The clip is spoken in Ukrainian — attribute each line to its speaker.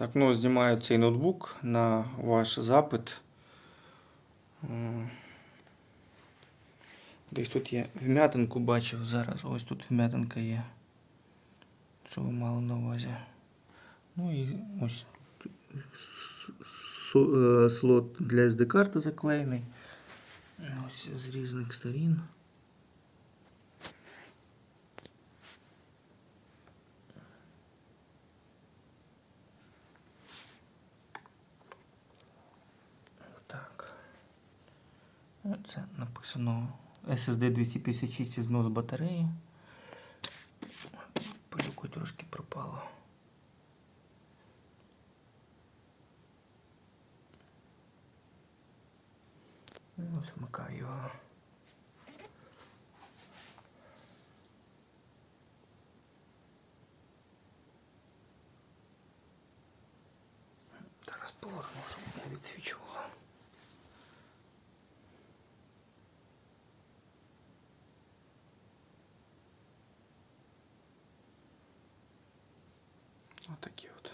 Speaker 1: Так, ну знімаю цей ноутбук на ваш запит. Десь тут я вм'ятинку бачив зараз. Ось тут вм'ятинка є. Що ви мали на увазі? Ну і ось е, слот для SD-карти заклеєний. Ось з різних сторін. Це написано SSD 256 і знос батареї. Пилюку трошки пропало. Ну, смикаю його. Зараз поверну, щоб не відсвічувало. Вот такие вот.